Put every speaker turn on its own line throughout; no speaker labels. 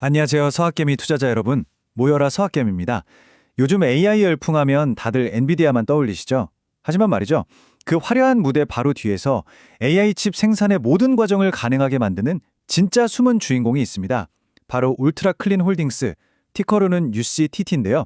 안녕하세요. 서학개미 투자자 여러분. 모여라 서학개미입니다. 요즘 AI 열풍하면 다들 엔비디아만 떠올리시죠? 하지만 말이죠. 그 화려한 무대 바로 뒤에서 AI 칩 생산의 모든 과정을 가능하게 만드는 진짜 숨은 주인공이 있습니다. 바로 울트라 클린 홀딩스, 티커로는 UCTT인데요.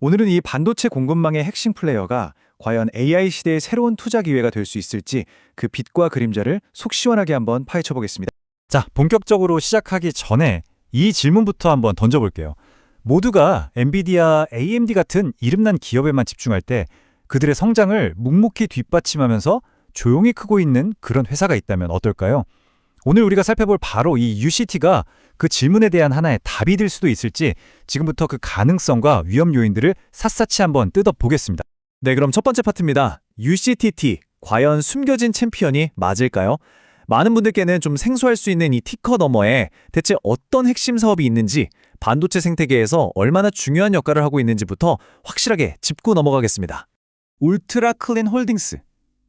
오늘은 이 반도체 공급망의 핵심 플레이어가 과연 AI 시대의 새로운 투자 기회가 될 수 있을지 그 빛과 그림자를 속 시원하게 한번 파헤쳐 보겠습니다.
자, 본격적으로 시작하기 전에 이 질문부터 한번 던져볼게요. 모두가 엔비디아, AMD 같은 이름난 기업에만 집중할 때 그들의 성장을 묵묵히 뒷받침하면서 조용히 크고 있는 그런 회사가 있다면 어떨까요? 오늘 우리가 살펴볼 바로 이 UCT가 그 질문에 대한 하나의 답이 될 수도 있을지 지금부터 그 가능성과 위험 요인들을 샅샅이 한번 뜯어보겠습니다.
네, 그럼 첫 번째 파트입니다. UCTT, 과연 숨겨진 챔피언이 맞을까요? 많은 분들께는 좀 생소할 수 있는 이 티커 너머에 대체 어떤 핵심 사업이 있는지, 반도체 생태계에서 얼마나 중요한 역할을 하고 있는지부터 확실하게 짚고 넘어가겠습니다. 울트라 클린 홀딩스.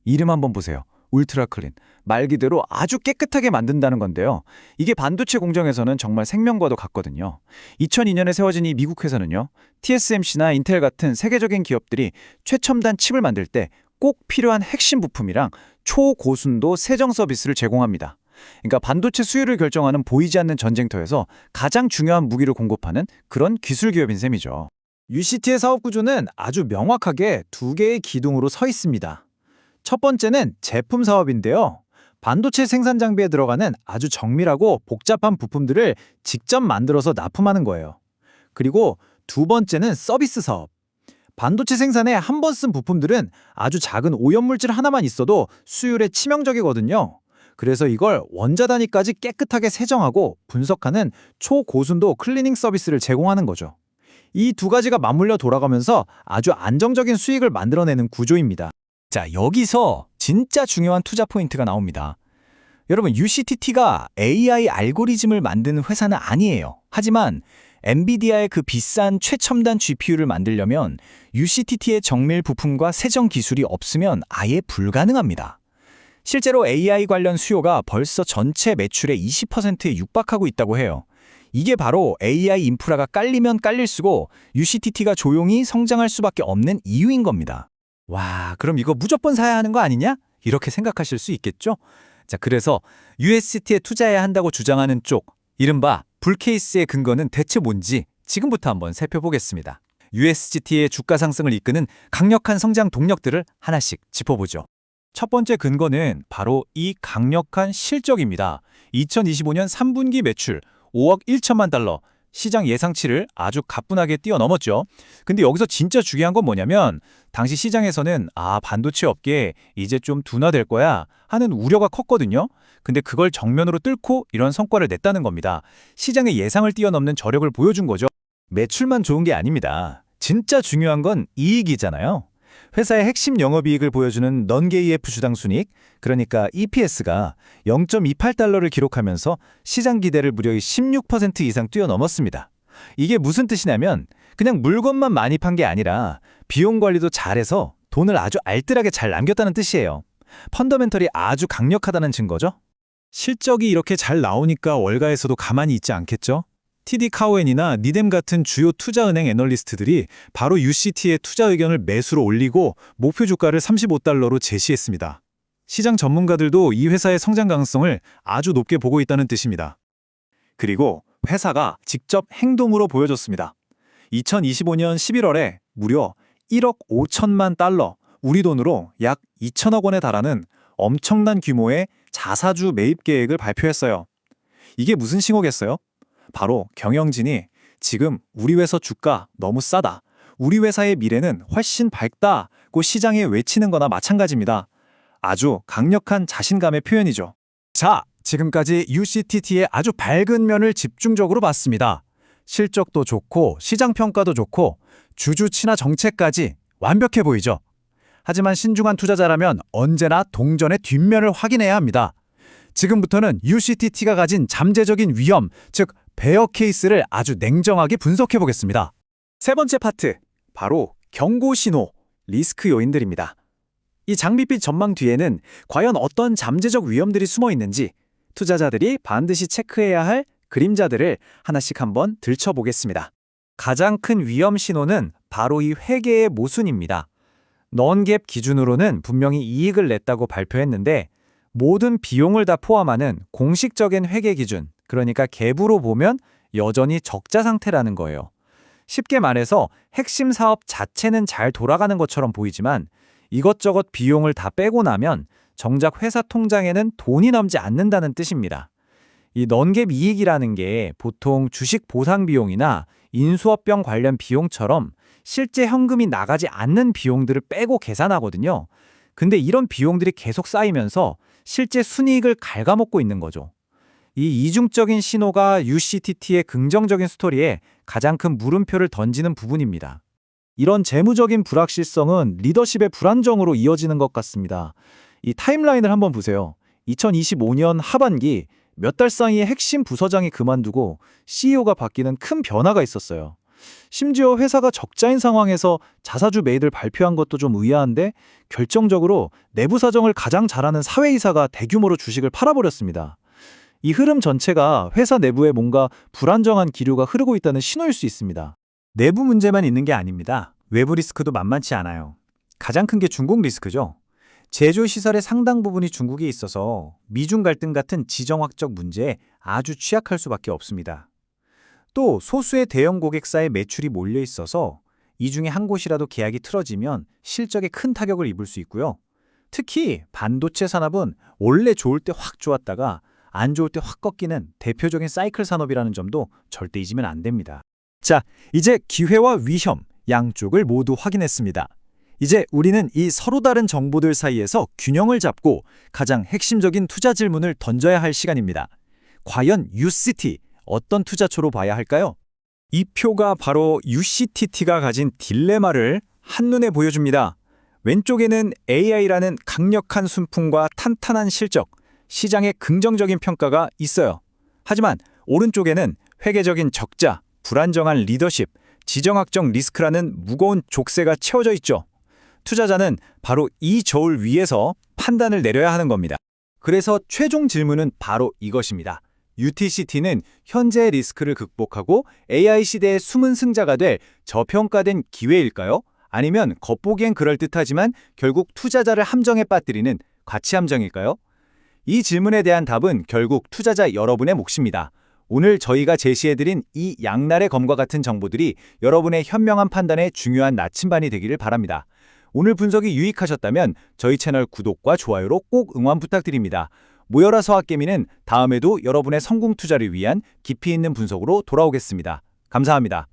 이름 한번 보세요. 울트라 클린. 말 그대로 아주 깨끗하게 만든다는 건데요. 이게 반도체 공정에서는 정말 생명과도 같거든요. 2002년에 세워진 이 미국 회사는요. TSMC나 인텔 같은 세계적인 기업들이 최첨단 칩을 만들 때 꼭 필요한 핵심 부품이랑 초고순도 세정 서비스를 제공합니다. 그러니까 반도체 수요를 결정하는 보이지 않는 전쟁터에서 가장 중요한 무기를 공급하는 그런 기술 기업인 셈이죠. UCT의 사업 구조는 아주 명확하게 두 개의 기둥으로 서 있습니다. 첫 번째는 제품 사업인데요. 반도체 생산 장비에 들어가는 아주 정밀하고 복잡한 부품들을 직접 만들어서 납품하는 거예요. 그리고 두 번째는 서비스 사업. 반도체 생산에 한 번 쓴 부품들은 아주 작은 오염물질 하나만 있어도 수율에 치명적이거든요. 그래서 이걸 원자 단위까지 깨끗하게 세정하고 분석하는 초고순도 클리닝 서비스를 제공하는 거죠. 이 두 가지가 맞물려 돌아가면서 아주 안정적인 수익을 만들어내는 구조입니다. 자, 여기서 진짜 중요한 투자 포인트가 나옵니다. 여러분, UCTT가 AI 알고리즘을 만드는 회사는 아니에요. 하지만 엔비디아의 그 비싼 최첨단 GPU를 만들려면 UCTT의 정밀 부품과 세정 기술이 없으면 아예 불가능합니다. 실제로 AI 관련 수요가 벌써 전체 매출의 20%에 육박하고 있다고 해요. 이게 바로 AI 인프라가 깔리면 깔릴수록 UCTT가 조용히 성장할 수밖에 없는 이유인 겁니다. 와, 그럼 이거 무조건 사야 하는 거 아니냐? 이렇게 생각하실 수 있겠죠? 자, 그래서 UST에 투자해야 한다고 주장하는 쪽, 이른바 불케이스의 근거는 대체 뭔지 지금부터 한번 살펴보겠습니다. USGT의 주가 상승을 이끄는 강력한 성장 동력들을 하나씩 짚어보죠. 첫 번째 근거는 바로 이 강력한 실적입니다. 2025년 3분기 매출 5억 1천만 달러, 시장 예상치를 아주 가뿐하게 뛰어넘었죠. 근데 여기서 진짜 중요한 건 뭐냐면 당시 시장에서는 아 반도체 업계 이제 좀 둔화될 거야 하는 우려가 컸거든요. 근데 그걸 정면으로 뚫고 이런 성과를 냈다는 겁니다. 시장의 예상을 뛰어넘는 저력을 보여준 거죠. 매출만 좋은 게 아닙니다. 진짜 중요한 건 이익이잖아요. 회사의 핵심 영업이익을 보여주는 넌게이F 주당 순익, 그러니까 EPS가 0.28달러를 기록하면서 시장 기대를 무려 16% 이상 뛰어넘었습니다. 이게 무슨 뜻이냐면 그냥 물건만 많이 판 게 아니라 비용 관리도 잘해서 돈을 아주 알뜰하게 잘 남겼다는 뜻이에요. 펀더멘털이 아주 강력하다는 증거죠. 실적이 이렇게 잘 나오니까 월가에서도 가만히 있지 않겠죠? TD 카우엔이나 니뎀 같은 주요 투자은행 애널리스트들이 바로 UCT의 투자 의견을 매수로 올리고 목표 주가를 35달러로 제시했습니다. 시장 전문가들도 이 회사의 성장 가능성을 아주 높게 보고 있다는 뜻입니다. 그리고 회사가 직접 행동으로 보여줬습니다. 2025년 11월에 무려 1억 5천만 달러, 우리 돈으로 약 2천억 원에 달하는 엄청난 규모의 자사주 매입 계획을 발표했어요. 이게 무슨 신호겠어요? 바로 경영진이 지금 우리 회사 주가 너무 싸다. 우리 회사의 미래는 훨씬 밝다고 시장에 외치는 거나 마찬가지입니다. 아주 강력한 자신감의 표현이죠. 자, 지금까지 UCTT의 아주 밝은 면을 집중적으로 봤습니다. 실적도 좋고 시장 평가도 좋고 주주 친화 정책까지 완벽해 보이죠. 하지만 신중한 투자자라면 언제나 동전의 뒷면을 확인해야 합니다. 지금부터는 UCTT가 가진 잠재적인 위험, 즉 베어 케이스를 아주 냉정하게 분석해 보겠습니다. 세 번째 파트, 바로 경고 신호, 리스크 요인들입니다. 이 장밋빛 전망 뒤에는 과연 어떤 잠재적 위험들이 숨어 있는지 투자자들이 반드시 체크해야 할 그림자들을 하나씩 한번 들춰보겠습니다. 가장 큰 위험 신호는 바로 이 회계의 모순입니다. 넌갭 기준으로는 분명히 이익을 냈다고 발표했는데 모든 비용을 다 포함하는 공식적인 회계 기준, 그러니까 갭으로 보면 여전히 적자 상태라는 거예요. 쉽게 말해서 핵심 사업 자체는 잘 돌아가는 것처럼 보이지만 이것저것 비용을 다 빼고 나면 정작 회사 통장에는 돈이 남지 않는다는 뜻입니다. 이 넌갭 이익이라는 게 보통 주식 보상 비용이나 인수업병 관련 비용처럼 실제 현금이 나가지 않는 비용들을 빼고 계산하거든요. 근데 이런 비용들이 계속 쌓이면서 실제 순이익을 갉아먹고 있는 거죠. 이 이중적인 신호가 UCTT의 긍정적인 스토리에 가장 큰 물음표를 던지는 부분입니다. 이런 재무적인 불확실성은 리더십의 불안정으로 이어지는 것 같습니다. 이 타임라인을 한번 보세요. 2025년 하반기 몇 달 사이에 핵심 부서장이 그만두고 CEO가 바뀌는 큰 변화가 있었어요. 심지어 회사가 적자인 상황에서 자사주 매입을 발표한 것도 좀 의아한데 결정적으로 내부 사정을 가장 잘하는 사회이사가 대규모로 주식을 팔아버렸습니다. 이 흐름 전체가 회사 내부에 뭔가 불안정한 기류가 흐르고 있다는 신호일 수 있습니다. 내부 문제만 있는 게 아닙니다. 외부 리스크도 만만치 않아요. 가장 큰 게 중국 리스크죠. 제조 시설의 상당 부분이 중국에 있어서 미중 갈등 같은 지정학적 문제에 아주 취약할 수밖에 없습니다. 또 소수의 대형 고객사의 매출이 몰려 있어서 이 중에 한 곳이라도 계약이 틀어지면 실적에 큰 타격을 입을 수 있고요. 특히 반도체 산업은 원래 좋을 때 확 좋았다가 안 좋을 때 확 꺾이는 대표적인 사이클 산업이라는 점도 절대 잊으면 안 됩니다. 자, 이제 기회와 위험 양쪽을 모두 확인했습니다. 이제 우리는 이 서로 다른 정보들 사이에서 균형을 잡고 가장 핵심적인 투자 질문을 던져야 할 시간입니다. 과연 UCT 어떤 투자처로 봐야 할까요? 이 표가 바로 UCTT가 가진 딜레마를 한눈에 보여줍니다. 왼쪽에는 AI라는 강력한 순풍과 탄탄한 실적, 시장의 긍정적인 평가가 있어요. 하지만 오른쪽에는 회계적인 적자, 불안정한 리더십, 지정학적 리스크라는 무거운 족쇄가 채워져 있죠. 투자자는 바로 이 저울 위에서 판단을 내려야 하는 겁니다. 그래서 최종 질문은 바로 이것입니다. UTCT는 현재의 리스크를 극복하고 AI 시대의 숨은 승자가 될 저평가된 기회일까요? 아니면 겉보기엔 그럴듯하지만 결국 투자자를 함정에 빠뜨리는 가치 함정일까요? 이 질문에 대한 답은 결국 투자자 여러분의 몫입니다. 오늘 저희가 제시해드린 이 양날의 검과 같은 정보들이 여러분의 현명한 판단에 중요한 나침반이 되기를 바랍니다. 오늘 분석이 유익하셨다면 저희 채널 구독과 좋아요로 꼭 응원 부탁드립니다. 모여라 서학개미는 다음에도 여러분의 성공 투자를 위한 깊이 있는 분석으로 돌아오겠습니다. 감사합니다.